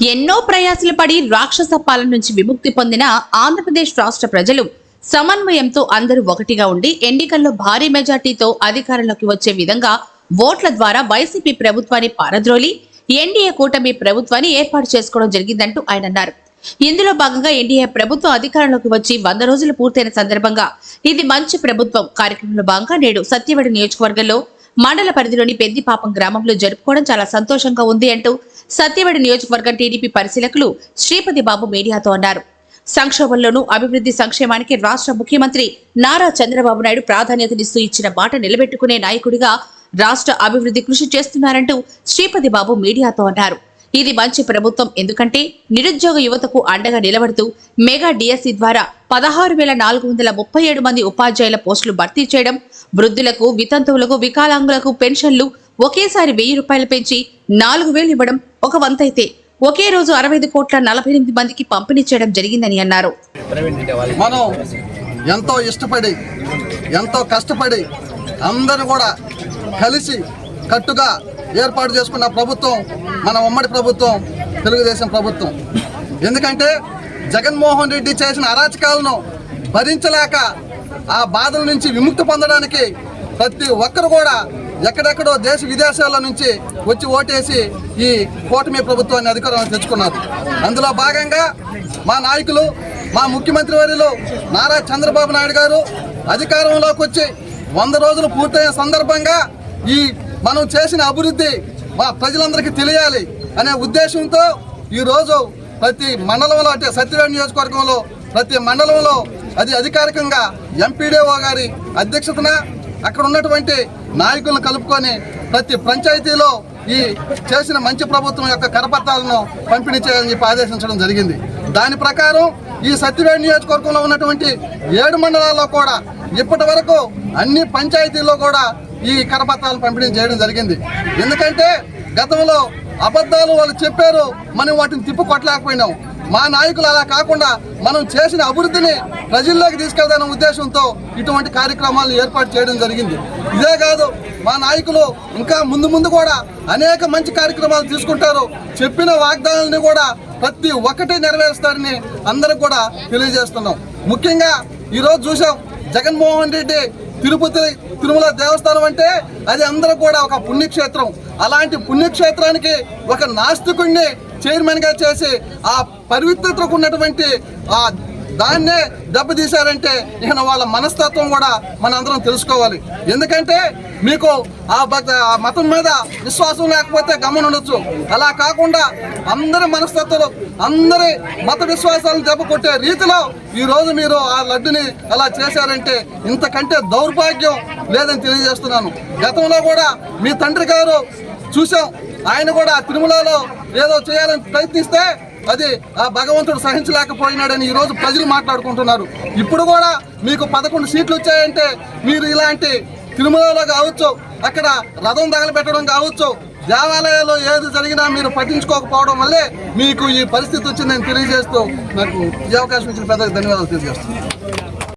ఎన్నో ప్రయాసలు పడి రాక్షస పాలన నుంచి విముక్తి పొందిన ఆంధ్రప్రదేశ్ రాష్ట్ర ప్రజలు సమన్వయంతో అందరూ ఒకటిగా ఉండి ఎన్నికల్లో భారీ మెజార్టీతో అధికారంలోకి వచ్చే విధంగా ఓట్ల ద్వారా వైసీపీ ప్రభుత్వాన్ని పారద్రోలి ఎన్డీఏ కూటమి ప్రభుత్వాన్ని ఏర్పాటు చేసుకోవడం జరిగిందంటూ ఆయన అన్నారు. ఇందులో భాగంగా ఎన్డీఏ ప్రభుత్వం అధికారంలోకి వచ్చి వంద రోజులు పూర్తయిన సందర్భంగా ఇది మంచి ప్రభుత్వం. కార్యక్రమంలో భాగంగా నేడు సత్యవేడు నియోజకవర్గంలో మండల పరిధిలోని పెద్దిపాపం గ్రామంలో జరుపుకోవడం చాలా సంతోషంగా ఉంది అంటూ సత్యవేడు నియోజకవర్గం టీడీపీ పరిశీలకులు శ్రీపతి బాబు మీడియాతో అన్నారు. సంక్షోభంలోనూ అభివృద్ధి సంక్షేమానికి రాష్ట్ర ముఖ్యమంత్రి నారా చంద్రబాబు నాయుడు ప్రాధాన్యతనిస్తూ ఇచ్చిన మాట నిలబెట్టుకునే నాయకుడిగా రాష్ట్ర అభివృద్ధి కృషి చేస్తున్నారంటూ శ్రీపతి బాబు మీడియాతో అన్నారు. ఇది మంచి ప్రభుత్వం. ఎందుకంటే నిరుద్యోగ యువతకు అండగా నిలబడుతూ మెగా డిఎస్సి ద్వారా పదహారు వేల నాలుగు వందల ముప్పై ఏడు మంది ఉపాధ్యాయుల పోస్టులు భర్తీ చేయడం వృద్ధులకు వితంతువులకు వికలాంగులకు పెన్షన్లు ఒకేసారి వెయ్యి రూపాయలు పెంచి నాలుగు వేలు ఇవ్వడం ఒక వంతైతే. ఒకే రోజు అరవై ఐదు కోట్ల నలభై ఎనిమిది మందికి పంపిణీ చేయడం జరిగిందని అన్నారు. మనం ఎంతో ఇష్టపడి ఎంతో కష్టపడి అందరూ కూడా కలిసి కట్టుగా ఏర్పాటు చేసుకున్న ప్రభుత్వం మన ఉమ్మడి ప్రభుత్వం తెలుగుదేశం ప్రభుత్వం. ఎందుకంటే జగన్మోహన్ రెడ్డి చేసిన అరాచకాలను భరించలేక ఆ బాధల నుంచి విముక్తి పొందడానికి ప్రతి ఒక్కరు కూడా ఎక్కడెక్కడో దేశ విదేశాల నుంచి వచ్చి ఓటేసి ఈ కూటమి ప్రభుత్వాన్ని అధికారంలో తెచ్చుకున్నారు. అందులో భాగంగా మా నాయకులు మా ముఖ్యమంత్రి వర్యులు నారా చంద్రబాబు నాయుడు గారు అధికారంలోకి వచ్చి వంద రోజులు పూర్తయిన సందర్భంగా ఈ మనం చేసిన అభివృద్ధి మా ప్రజలందరికీ తెలియాలి అనే ఉద్దేశంతో ఈరోజు ప్రతి మండలంలో అంటే సత్యవేడు నియోజకవర్గంలో ప్రతి మండలంలో అది అధికారికంగా ఎంపీడీఓ గారి అధ్యక్షతన అక్కడ ఉన్నటువంటి నాయకులను కలుపుకొని ప్రతి పంచాయతీలో ఈ చేసిన మంచి ప్రభుత్వం యొక్క కరపత్రాలను పంపిణీ చేయాలని చెప్పి ఆదేశించడం జరిగింది. దాని ప్రకారం ఈ సత్యవేడు నియోజకవర్గంలో ఉన్నటువంటి ఏడు మండలాల్లో కూడా ఇప్పటి వరకు అన్ని పంచాయతీల్లో కూడా ఈ కరపత్రాలు పంపిణీ చేయడం జరిగింది. ఎందుకంటే గతంలో అబద్ధాలు వాళ్ళు చెప్పారు మనం వాటిని తిప్పు కొట్టలేకపోయినాం. మా నాయకులు అలా కాకుండా మనం చేసిన అభివృద్ధిని ప్రజల్లోకి తీసుకెళ్తాన ఉద్దేశంతో ఇటువంటి కార్యక్రమాలను ఏర్పాటు చేయడం జరిగింది. ఇదే కాదు మా నాయకులు ఇంకా ముందు ముందు కూడా అనేక మంచి కార్యక్రమాలు తీసుకుంటారు. చెప్పిన వాగ్దానాలని కూడా ప్రతి ఒక్కటి నెరవేరుస్తారని అందరికి కూడా తెలియజేస్తున్నాం. ముఖ్యంగా ఈరోజు చూసాం జగన్మోహన్ రెడ్డి తిరుపతి తిరుమల దేవస్థానం అంటే అది అందరూ కూడా ఒక పుణ్యక్షేత్రం. అలాంటి పుణ్యక్షేత్రానికి ఒక నాస్తికుణ్ణి చైర్మన్గా చేసి ఆ పవిత్రతకు ఉన్నటువంటి ఆ దాన్నే దెబ్బతీశారంటే నేను వాళ్ళ మనస్తత్వం కూడా మనందరం తెలుసుకోవాలి. ఎందుకంటే మీకు ఆ భక్త ఆ మతం మీద విశ్వాసం లేకపోతే గమనం ఉండొచ్చు. అలా కాకుండా అందరి మనస్తత్వాలు అందరి మత విశ్వాసాలను దెబ్బ కొట్టే రీతిలో ఈ రోజు మీరు ఆ లడ్డుని అలా చేశారంటే ఇంతకంటే దౌర్భాగ్యం లేదని తెలియజేస్తున్నాను. గతంలో కూడా మీ తండ్రి గారు చూసాం ఆయన కూడా తిరుమలలో ఏదో చేయాలని ప్రయత్నిస్తే అది ఆ భగవంతుడు సహించలేకపోయినాడని ఈ రోజు ప్రజలు మాట్లాడుకుంటున్నారు. ఇప్పుడు కూడా మీకు పదకొండు సీట్లు వచ్చాయంటే మీరు ఇలాంటి తిరుమలలో కావచ్చు అక్కడ రథం తగలబెట్టడం కావచ్చు దేవాలయాల్లో ఏది జరిగినా మీరు పట్టించుకోకపోవడం వల్లే మీకు ఈ పరిస్థితి వచ్చిందని తెలియజేస్తూ నాకు ఈ అవకాశం ఇచ్చిన పెద్దలకు ధన్యవాదాలు తెలియజేస్తున్నాను.